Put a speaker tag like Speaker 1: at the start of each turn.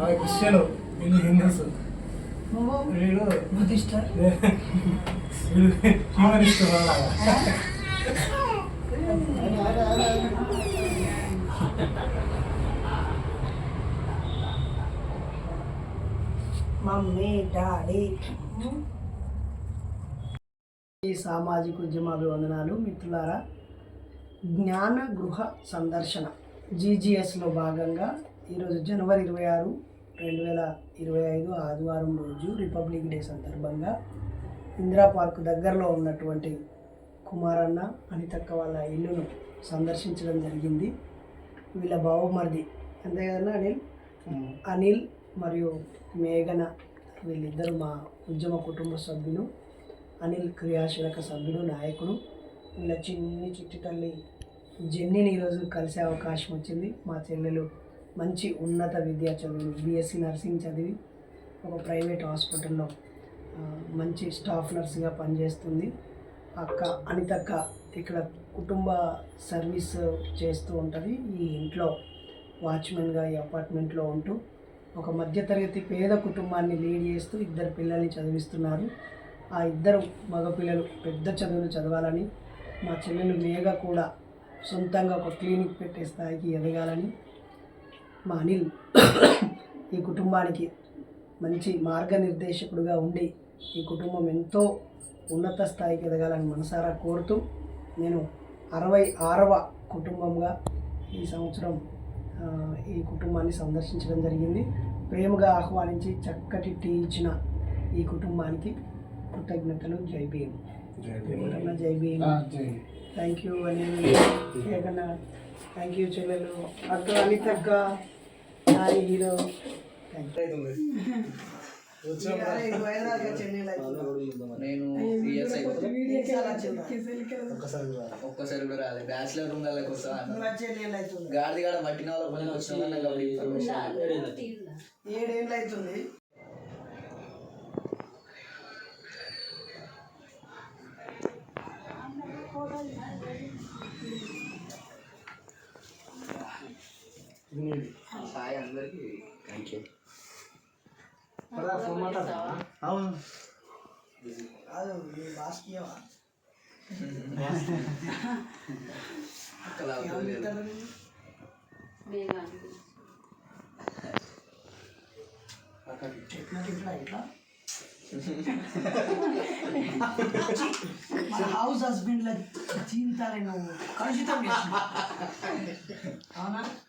Speaker 1: అవి క్రిస్టియన్. వీళ్ళు హిందూస్. వీళ్ళు
Speaker 2: బుద్ధిస్ట్?
Speaker 1: వీళ్ళు హ్యూమనిస్ట్
Speaker 2: మమ్మీ డాడీ. ఈ సామాజిక ఉద్యమాభివందనాలు మిత్రులారా. జ్ఞాన గృహ సందర్శన జీజీఎస్లో భాగంగా ఈరోజు జనవరి ఇరవై ఆరు రెండు వేల ఇరవై ఐదు ఆదివారం రోజు రిపబ్లిక్ డే సందర్భంగా ఇందిరా పార్క్ దగ్గరలో ఉన్నటువంటి కుమారన్న అనితక్క వాళ్ళ ఇల్లును సందర్శించడం జరిగింది. వీళ్ళ బావమరిది అంతే కదన్నా అనిల్? అనిల్ మరియు మేఘన వీళ్ళిద్దరు మా ఉద్యమ కుటుంబ సభ్యులు. అనిల్ క్రియాశీలక సభ్యుడు నాయకుడు వీళ్ళ చిన్ని చిట్టి తల్లి జెన్నీని ఈరోజు కలిసే అవకాశం వచ్చింది. మా చెల్లెలు మంచి ఉన్నత విద్య చదువులు బీఎస్సీ నర్సింగ్ చదివి ఒక ప్రైవేట్ హాస్పిటల్లో మంచి స్టాఫ్ నర్స్గా పనిచేస్తుంది. అక్క అనితక్క ఇక్కడ కుటుంబ సర్వీస్ చేస్తూ ఉంటుంది. ఈ ఇంట్లో వాచ్మెన్గా ఈ అపార్ట్మెంట్లో ఉంటూ ఒక మధ్యతరగతి పేద కుటుంబాన్ని లీడ్ చేస్తూ ఇద్దరు పిల్లల్ని చదివిస్తున్నారు. ఆ ఇద్దరు మగపిల్లలు పెద్ద చదువులు చదవాలని మా చెల్లెలు మేఘ కూడా సొంతంగా ఒక క్లినిక్ పెట్టే స్థాయికి ఎదగాలని మా అనిల్ ఈ కుటుంబానికి మంచి మార్గనిర్దేశకుడుగా ఉండి ఈ కుటుంబం ఎంతో ఉన్నత స్థాయికి ఎదగాలని మనసారా కోరుతూ నేను అరవై ఆరవ కుటుంబంగా ఈ సంవత్సరం ఈ కుటుంబాన్ని సందర్శించడం జరిగింది. ప్రేమగా ఆహ్వానించి చక్కటి టీ ఇచ్చిన ఈ కుటుంబానికి కృతజ్ఞతలు. జై భీమ్. జై భీమ్. థ్యాంక్ యూ అని థ్యాంక్ యూ చెల్లెలు. అక్క అనితక్క హాయ్ హీరో.
Speaker 3: నేను ఒక్కసారి కూడా రాలేదు బ్యాచిలర్ రూమ్ దగ్గరకు వస్తా
Speaker 2: చెన్నైలో అవుతుంది
Speaker 3: గాడిది కాడ మట్టిన వాళ్ళ పని వచ్చిన నాకు అప్పుడు ఇన్ఫర్మేషన్
Speaker 2: ఏడేళ్ళు అవుతుంది.
Speaker 3: అవును
Speaker 2: కాదు మీ బాస్కి ఇవ్వవా?
Speaker 3: అక్కడ అవుతుంది లేదు.
Speaker 2: house has been like 15 times. Kanji también. Ahora.